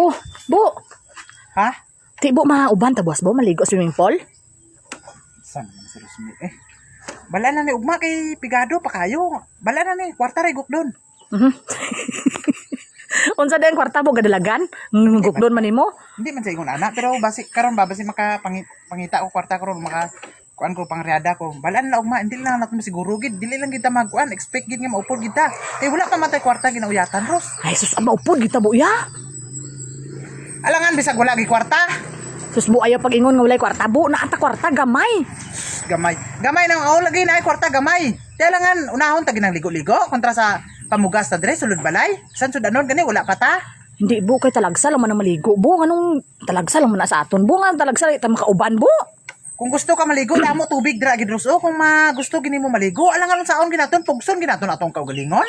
Oh, bu. Ha? Ti bu mauban ta boss bo maligo swimming pool? Saan naman si Rosmi? Eh, bala na ni Ugma kay Pigado pa kayo. Bala na ni, kwarta ray doon. Mhm. Unsa den kwarta mo gadalagan? Ngugdon man nimo? Hindi man sa ingon anak, pero basi karon ba basi maka pangi, pangita ko kwarta karon maka kuan ko pangriada ko. Bala na Ugma, hindi lang natin siguro gid, dili lang kita magkuan, expect gid nga maupod kita. Kay wala pa matay kwarta ginauyatan, Ros. Ay sus ama upod kita bu ya. Alangan bisag wala gi kwarta. Sus bu ayaw pag ingon nga walay kwarta bu na ata kwarta gamay. Gamay. Gamay nang oh, lagi na ay kwarta gamay. Kailangan unahon ta ginang ligo-ligo kontra sa pamugas ta dire sulod balay. San sud anon gani wala pa ta. Hindi bu kay talagsa lang man ang maligo bu nganong talagsa lang man na sa aton bu nga talagsa ita makauban bu. Kung gusto ka maligo, damo tubig dra gid Ros. O kung ma gusto gini mo maligo, alangan saon ginaton pugson ginaton atong kaugalingon.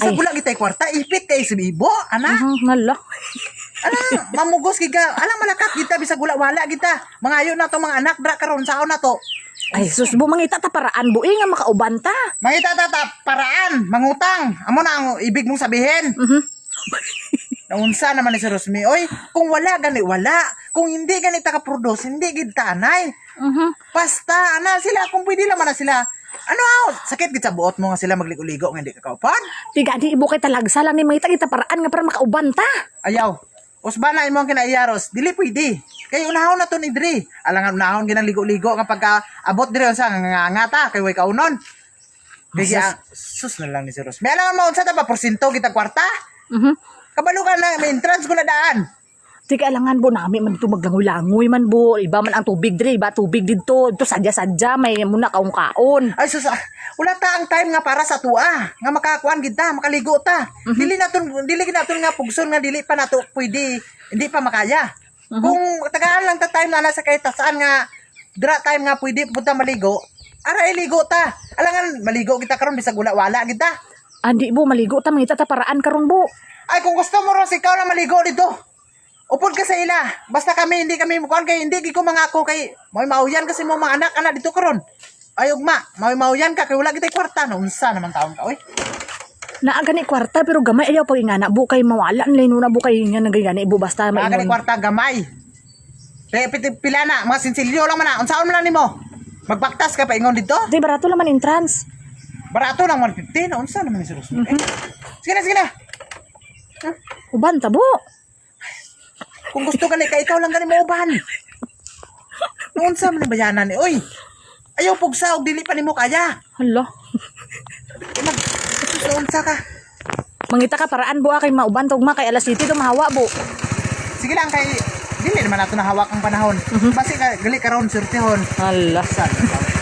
Bisag wala gitay kwarta, ipit kay si Bibo, ana. Mhm, ngala. Alang mamugos giga, alang malakat kita bisag wala wala kita. Mangayo na to mga anak dra karon saon na to. Ay sus bu mangita ta paraan bu eh, nga makauban ta. Mangita tata paraan, mangutang. Amo na ang ibig mong sabihin. Mhm. Naunsa naman ni si Rosmi. Oy, kung wala gani wala. Kung hindi gani ta ka-produce, hindi gid tanay. Mhm. Basta ana sila kung pwede naman na sila. Ano out? Sakit gid sa buot mo nga sila magligo-ligo nga hindi ka kaupan. Tiga di ibu kay talagsa lang ni mangita kita paraan nga para makauban ta. Ayaw. Usbana imo ang kinaiyaros, dili pwede. Kay unahon na to ni Dre. Alangan unahon ginang ligo-ligo kapag ka abot dire sa nga ngata kay way kaunon. Kay Sus. sus na lang ni si Ros. May alam mo unsa ta ba porsyento kita kwarta? Mhm. Kabalo ka na may entrance ko na daan. Tiga alangan bu nami man dito maglangoy-langoy man bu. Iba man ang tubig dire, iba tubig dito. Ito sadya-sadya may muna kaong kaon. Ay sus, ah, wala ta ang time nga para sa tua. Nga makakuan gid ta, makaligo ta. Dili naton dili naton nga pugson nga dili pa nato pwede, hindi pa makaya. Kung tagaan lang ta time na nasa kay saan nga dra time nga pwede punta maligo, ara iligo ta. Alangan maligo kita karon bisag wala wala gid ta. Andi bu maligo ta mangita ta paraan karon bu. Ay kung gusto mo ros ikaw lang maligo dito. Upod ka sa ila. Basta kami hindi kami mukuan kay hindi ko mangako kay moy mauyan kasi mo mga anak ana dito karon. Ay ugma, moy mauyan ka kay wala kitay kwarta no unsa naman taon ka oy. Naa gani kwarta pero gamay ayaw pag ingana bu kay mawala ang lino na bu kay nga nagagani bu basta Mga maingon. gani kwarta gamay. Piti pila na, mga sinsilyo lang man na. Unsaon man lang nimo? Magbaktas ka pa ingon dito? Di barato naman entrance. Barato lang 150 na unsa naman ni. Eh, Sige na, sige na. Uban ta bu. Kung gusto ka ni ka ikaw lang gani mo uban. Unsa man ni bayanan ni oy. Ayaw pugsa og dili pa nimo kaya. Hala. Eh, Mag so, unsa ka? Mangita ka paraan bu kay mauban tugma kay alas 7 to mahawa bu. Sige lang kay dili naman nato nahawak ang panahon. Basi ka gali karon surtihon. Hala. Saan?